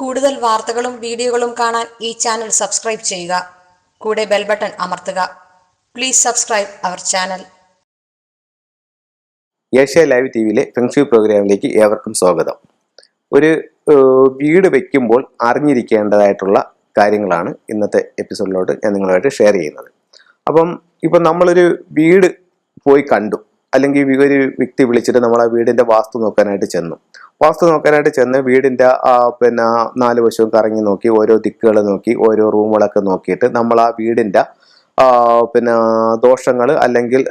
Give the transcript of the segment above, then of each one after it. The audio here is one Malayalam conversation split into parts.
കൂടുതൽ വാർത്തകളും വീഡിയോകളും കാണാൻ ഈ ചാനൽ സബ്സ്ക്രൈബ് ചെയ്യുക. കൂടെ ബെൽ ബട്ടൺ അമർത്തുക. Please subscribe our channel Asia live T വിയിലെ ഫെങ്ഷു പ്രോഗ്രാമിലേക്ക് ഏവർക്കും സ്വാഗതം. ഒരു വീട് വെക്കുമ്പോൾ അറിഞ്ഞിരിക്കേണ്ടതായിട്ടുള്ള കാര്യങ്ങളാണ് ഇന്നത്തെ എപ്പിസോഡിലോട്ട് ഞാൻ നിങ്ങളുമായിട്ട് ഷെയർ ചെയ്യുന്നത്. അപ്പം ഇപ്പം നമ്മളൊരു വീട് പോയി കണ്ടു. അല്ലെങ്കിൽ ഒരു വ്യക്തി വിളിച്ചിട്ട് നമ്മൾ ആ വീടിന്റെ വാസ്തു നോക്കാനായിട്ട് ചെന്നു. വാസ്തു നോക്കാനായിട്ട് ചെന്ന് വീടിന്റെ പിന്നെ നാല് വശവും കറങ്ങി നോക്കി ഓരോ ദിക്കുകൾ നോക്കി ഓരോ റൂമുകളൊക്കെ നോക്കിയിട്ട് നമ്മൾ ആ വീടിന്റെ പിന്നെ ദോഷങ്ങൾ അല്ലെങ്കിൽ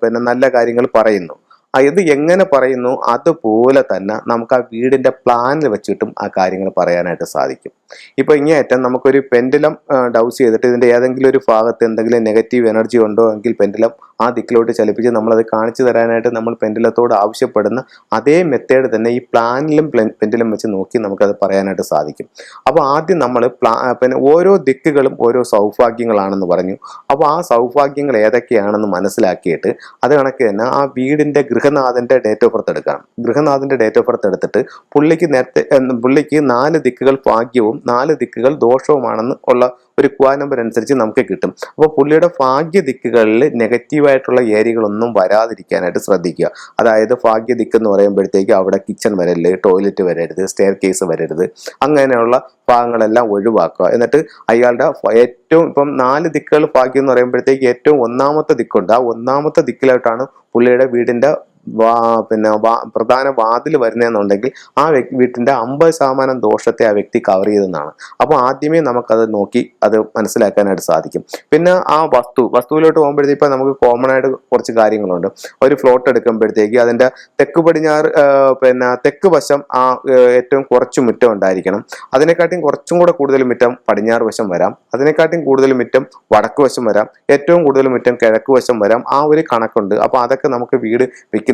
പിന്നെ നല്ല കാര്യങ്ങൾ പറയുന്നു. ഇത് എങ്ങനെ പറയുന്നു? അതുപോലെ തന്നെ നമുക്ക് ആ വീടിന്റെ പ്ലാനിൽ വെച്ചിട്ടും ആ കാര്യങ്ങൾ പറയാനായിട്ട് സാധിക്കും. ഇപ്പോൾ ഇങ്ങേയറ്റം നമുക്കൊരു പെൻഡിലം ഡൗസ് ചെയ്തിട്ട് ഇതിന്റെ ഏതെങ്കിലും ഒരു ഭാഗത്ത് എന്തെങ്കിലും നെഗറ്റീവ് എനർജി ഉണ്ടോ എങ്കിൽ പെൻഡലം ആ ദിക്കിലോട്ട് ചലിപ്പിച്ച് നമ്മളത് കാണിച്ചു തരാനായിട്ട് നമ്മൾ പെൻഡിലത്തോട് ആവശ്യപ്പെടുന്ന അതേ മെത്തേഡ് തന്നെ ഈ പ്ലാനിലും പെൻഡിലും വെച്ച് നോക്കി നമുക്കത് പറയാനായിട്ട് സാധിക്കും. അപ്പോൾ ആദ്യം നമ്മൾ പ്ലാ പിന്നെ ഓരോ ദിക്കുകളും ഓരോ സൗഭാഗ്യങ്ങളാണെന്ന് പറഞ്ഞു. അപ്പോൾ ആ സൗഭാഗ്യങ്ങൾ ഏതൊക്കെയാണെന്ന് മനസ്സിലാക്കിയിട്ട് അത് കണക്ക് തന്നെ ആ വീടിന്റെ ഗൃഹനാഥന്റെ ഡേറ്റ് ഓഫ് ബർത്ത് എടുക്കണം. ഗൃഹനാഥന്റെ ഡേറ്റ് ഓഫ് ബർത്ത് എടുത്തിട്ട് പുള്ളിക്ക് നേരത്തെ പുള്ളിക്ക് നാല് ദിക്കുകൾ ഭാഗ്യവും നാല് ദിക്കുകൾ ദോഷവുമാണെന്ന് ഉള്ള ഒരു ക്വാ നമ്പർ അനുസരിച്ച് നമുക്ക് കിട്ടും. അപ്പോൾ പുള്ളിയുടെ ഭാഗ്യ ദിക്കുകളിൽ നെഗറ്റീവായിട്ടുള്ള ഏരിയകളൊന്നും വരാതിരിക്കാനായിട്ട് ശ്രദ്ധിക്കുക. അതായത് ഭാഗ്യ ദിക്ക് എന്ന് പറയുമ്പോഴത്തേക്ക് അവിടെ കിച്ചൺ വരരുത് ടോയ്ലറ്റ് വരരുത് സ്റ്റെയർ കേസ് വരരുത്. അങ്ങനെയുള്ള ഭാഗങ്ങളെല്ലാം ഒഴിവാക്കുക. എന്നിട്ട് അയാളുടെ ഏറ്റവും ഇപ്പം നാല് ദിക്കുകൾ ഭാഗ്യം എന്ന് പറയുമ്പോഴത്തേക്ക് ഏറ്റവും ഒന്നാമത്തെ ദിക്കുണ്ട്. ആ ഒന്നാമത്തെ ദിക്കിലായിട്ടാണ് പുള്ളിയുടെ വീടിന്റെ വാ പിന്നെ വാ പ്രധാന വാതിൽ വരുന്നതെന്നുണ്ടെങ്കിൽ ആ വീട്ടിന്റെ അമ്പത് ശതമാനം ദോഷത്തെ ആ വ്യക്തി കവർ ചെയ്തെന്നാണ്. അപ്പോൾ ആദ്യമേ നമുക്കത് നോക്കി അത് മനസ്സിലാക്കാനായിട്ട് സാധിക്കും. പിന്നെ ആ വസ്തു വസ്തുവിലോട്ട് പോകുമ്പോഴത്തേക്ക് ഇപ്പം നമുക്ക് കോമൺ ആയിട്ട് കുറച്ച് കാര്യങ്ങളുണ്ട്. ഒരു ഫ്ലോട്ട് എടുക്കുമ്പോഴത്തേക്ക് അതിന്റെ തെക്ക് പടിഞ്ഞാറ് പിന്നെ തെക്ക് വശം ആ ഏറ്റവും കുറച്ച് മുറ്റം ഉണ്ടായിരിക്കണം. അതിനെക്കാട്ടിയും കുറച്ചും കൂടെ കൂടുതൽ മുറ്റം പടിഞ്ഞാറ് വശം വരാം. അതിനെക്കാട്ടിയും കൂടുതൽ മുറ്റം വടക്ക് വശം വരാം. ഏറ്റവും കൂടുതൽ മുറ്റം കിഴക്ക് വശം വരാം. ആ ഒരു കണക്കുണ്ട്. അപ്പോൾ അതൊക്കെ നമുക്ക് വീട്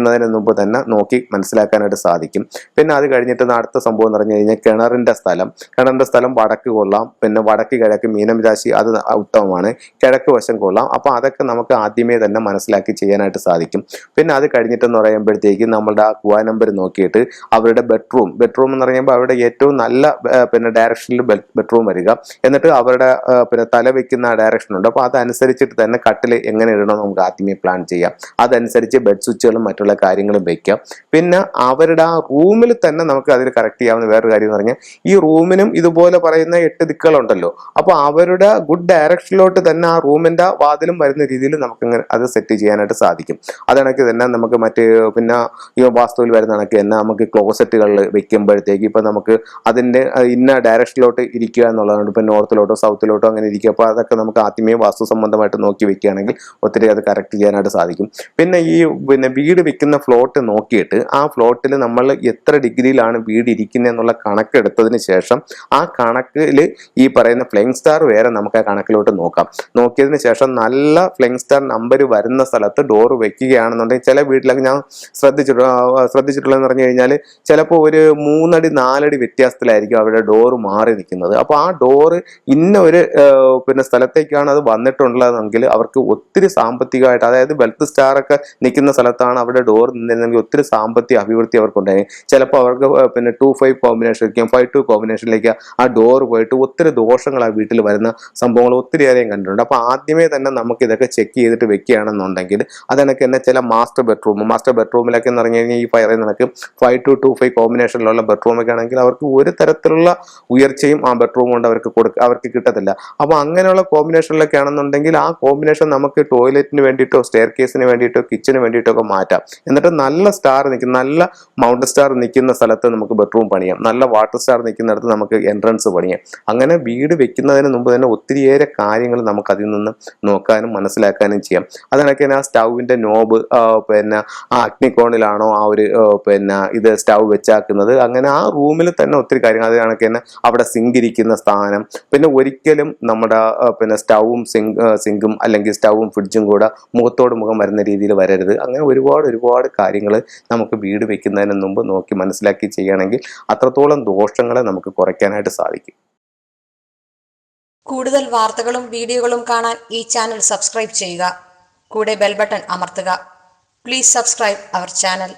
വെക്കുന്നതിന് മുമ്പ് തന്നെ നോക്കി മനസ്സിലാക്കാനായിട്ട് സാധിക്കും. പിന്നെ അത് കഴിഞ്ഞിട്ട് അടുത്ത സംഭവം എന്ന് പറഞ്ഞു കഴിഞ്ഞാൽ കിണറിന്റെ സ്ഥലം. കിണറിന്റെ സ്ഥലം വടക്ക് കൊള്ളാം. പിന്നെ വടക്ക് കിഴക്ക് മീനം രാശി അത് ഉത്തമമാണ്. കിഴക്ക് വശം കൊള്ളാം. അപ്പോൾ അതൊക്കെ നമുക്ക് ആദ്യമേ തന്നെ മനസ്സിലാക്കി ചെയ്യാനായിട്ട് സാധിക്കും. പിന്നെ അത് കഴിഞ്ഞിട്ടെന്ന് പറയുമ്പോഴത്തേക്ക് നമ്മളുടെ ആ കുവാ നമ്പർ നോക്കിയിട്ട് അവരുടെ ബെഡ്റൂം. ബെഡ്റൂം എന്ന് പറയുമ്പോൾ അവരുടെ ഏറ്റവും നല്ല പിന്നെ ഡയറക്ഷനിൽ ബെഡ്റൂം വരിക. എന്നിട്ട് അവരുടെ പിന്നെ തല വെക്കുന്ന ഡയറക്ഷൻ ഉണ്ട്. അപ്പോൾ അതനുസരിച്ചിട്ട് തന്നെ കട്ടിൽ എങ്ങനെ ഇടണം നമുക്ക് ആദ്യമേ പ്ലാൻ ചെയ്യാം. അതനുസരിച്ച് ബെഡ് സ്വിച്ചുകളും മറ്റുള്ള കാര്യങ്ങളും വെക്കാം. പിന്നെ അവരുടെ ആ റൂമിൽ തന്നെ നമുക്ക് അതിൽ കറക്റ്റ് ചെയ്യാവുന്ന വേറൊരു കാര്യം എന്ന് പറഞ്ഞാൽ ഈ റൂമിനും ഇതുപോലെ പറയുന്ന എട്ട് ദിക്കുകളുണ്ടല്ലോ. അപ്പോൾ അവരുടെ ഗുഡ് ഡയറക്ഷനിലോട്ട് തന്നെ ആ റൂമിന്റെ വാതിലും വരുന്ന രീതിയിൽ നമുക്ക് ഇങ്ങനെ അത് സെറ്റ് ചെയ്യാനായിട്ട് സാധിക്കും. അതണക്ക് തന്നെ നമുക്ക് മറ്റ് പിന്നെ ഈ വാസ്തുവിൽ വരുന്ന കണക്ക് തന്നെ നമുക്ക് ക്ലോസറ്റുകളിൽ വെക്കുമ്പോഴത്തേക്ക് ഇപ്പം നമുക്ക് അതിന്റെ ഇന്ന ഡയറക്ഷനിലോട്ട് ഇരിക്കുക എന്നുള്ളതാണ്. ഇപ്പം നോർത്തിലോട്ടോ സൗത്തിലോട്ടോ അങ്ങനെ ഇരിക്കുക. അപ്പോൾ അതൊക്കെ നമുക്ക് ആദ്യമേ വാസ്തു സംബന്ധമായിട്ട് നോക്കി വെക്കുകയാണെങ്കിൽ ഒത്തിരി അത് കറക്റ്റ് ചെയ്യാനായിട്ട് സാധിക്കും. പിന്നെ ഈ പിന്നെ വീട് വെക്കുന്ന ഫ്ലോട്ട് നോക്കിയിട്ട് ആ ഫ്ലോട്ടിൽ നമ്മൾ എത്ര ഡിഗ്രിയിലാണ് വീട് ഇരിക്കുന്നത് എന്നുള്ള കണക്കെടുത്തതിന് ശേഷം ആ കണക്കിൽ ഈ പറയുന്ന ഫ്ലൈങ് സ്റ്റാർ വേറെ നമുക്ക് ആ കണക്കിലോട്ട് നോക്കാം. നോക്കിയതിന് ശേഷം നല്ല ഫ്ലൈങ് സ്റ്റാർ നമ്പർ വരുന്ന സ്ഥലത്ത് ഡോർ വെക്കുകയാണെന്നുണ്ടെങ്കിൽ ചില വീട്ടിലൊക്കെ ഞാൻ ശ്രദ്ധിച്ചിട്ടുള്ള ശ്രദ്ധിച്ചിട്ടുള്ളതെന്ന് പറഞ്ഞു കഴിഞ്ഞാൽ ചിലപ്പോൾ ഒരു മൂന്നടി നാലടി വ്യത്യാസത്തിലായിരിക്കും അവിടെ ഡോർ മാറി നിൽക്കുന്നത്. അപ്പോൾ ആ ഡോറ് ഇന്ന ഒരു പിന്നെ സ്ഥലത്തേക്കാണ് അത് വന്നിട്ടുള്ളതെങ്കിൽ അവർക്ക് ഒത്തിരി സാമ്പത്തികമായിട്ട് അതായത് വെൽത്ത് സ്റ്റാർ ഒക്കെ നിൽക്കുന്ന സ്ഥലത്താണ് അവിടെ ഡോർ നിന്നിരുന്നെങ്കിൽ ഒത്തിരി സാമ്പത്തിക അഭിവൃദ്ധി അവർക്കുണ്ടായി. ചിലപ്പോൾ അവർക്ക് പിന്നെ ടു ഫൈവ് കോമ്പിനേഷനിലേക്കും ഫൈവ് ടു കോമ്പിനേഷനിലേക്ക് ആ ഡോർ പോയിട്ട് ഒത്തിരി ദോഷങ്ങൾ ആ വീട്ടിൽ വരുന്ന സംഭവങ്ങൾ ഒത്തിരിയേറെയും കണ്ടിട്ടുണ്ട്. അപ്പോൾ ആദ്യമേ തന്നെ നമുക്ക് ഇതൊക്കെ ചെക്ക് ചെയ്തിട്ട് വെക്കുകയാണെന്നുണ്ടെങ്കിൽ അതെനിക്ക് തന്നെ ചില മാസ്റ്റർ ബെഡ്റൂം മാസ്റ്റർ ബെഡ്റൂമിലൊക്കെ എന്ന് പറഞ്ഞു കഴിഞ്ഞാൽ ഈ ഫയറിൽ നിനക്ക് ഫൈവ് ടു ടു ഫൈവ് കോമ്പിനേഷനിലുള്ള ബെഡ്റൂമൊക്കെ ആണെങ്കിൽ അവർക്ക് ഒരു തരത്തിലുള്ള ഉയർച്ചയും ആ ബെഡ്റൂം കൊണ്ട് അവർക്ക് കൊടുക്ക അവർക്ക് കിട്ടത്തില്ല. അപ്പോൾ അങ്ങനെയുള്ള കോമ്പിനേഷനിലൊക്കെ ആണെന്നുണ്ടെങ്കിൽ ആ കോമ്പിനേഷൻ നമുക്ക് ടോയ്ലറ്റിന് വേണ്ടിയിട്ടോ സ്റ്റെയർ കേസിന് വേണ്ടിയിട്ടോ കിച്ചന് വേണ്ടിയിട്ടോ ഒക്കെ മാറ്റാം. എന്നിട്ട് നല്ല സ്റ്റാർ നിൽക്കുന്ന നല്ല മൗണ്ട് സ്റ്റാർ നിൽക്കുന്ന സ്ഥലത്ത് നമുക്ക് ബെഡ്റൂം പണിയാം. നല്ല വാട്ടർ സ്റ്റാർ നിൽക്കുന്നിടത്ത് നമുക്ക് എൻട്രൻസ് പണിയാം. അങ്ങനെ വീട് വെക്കുന്നതിന് മുമ്പ് തന്നെ ഒത്തിരിയേറെ കാര്യങ്ങൾ നമുക്ക് അതിൽ നിന്ന് നോക്കാനും മനസ്സിലാക്കാനും ചെയ്യാം. അതിനൊക്കെ ആ സ്റ്റൗവിന്റെ നോബ് പിന്നെ ആ അഗ്നികോണിലാണോ ആ ഒരു പിന്നെ ഇത് സ്റ്റൗ വെച്ചാക്കുന്നത്. അങ്ങനെ ആ റൂമിൽ തന്നെ ഒത്തിരി കാര്യങ്ങൾ. അത് കണക്ക് തന്നെ അവിടെ സിങ്ക് ഇരിക്കുന്ന സ്ഥാനം. പിന്നെ ഒരിക്കലും നമ്മുടെ പിന്നെ സ്റ്റൗവും സിങ്ക് സിങ്കും അല്ലെങ്കിൽ സ്റ്റൗവും ഫ്രിഡ്ജും കൂടെ മുഖത്തോട് മുഖം വരുന്ന രീതിയിൽ വരരുത്. അങ്ങനെ ഒരുപാട് ഒരുപാട് കാര്യങ്ങൾ നമുക്ക് വീട് വെക്കുന്നതിന് മുമ്പ് നോക്കി മനസ്സിലാക്കി ചെയ്യുകയാണെങ്കിൽ അത്രത്തോളം ദോഷങ്ങളെ നമുക്ക് കുറയ്ക്കാനായിട്ട് സാധിക്കും. കൂടുതൽ വാർത്തകളും വീഡിയോകളും കാണാൻ ഈ ചാനൽ സബ്സ്ക്രൈബ് ചെയ്യുക. കൂടെ ബെൽബട്ടൺ അമർത്തുക. Please subscribe our channel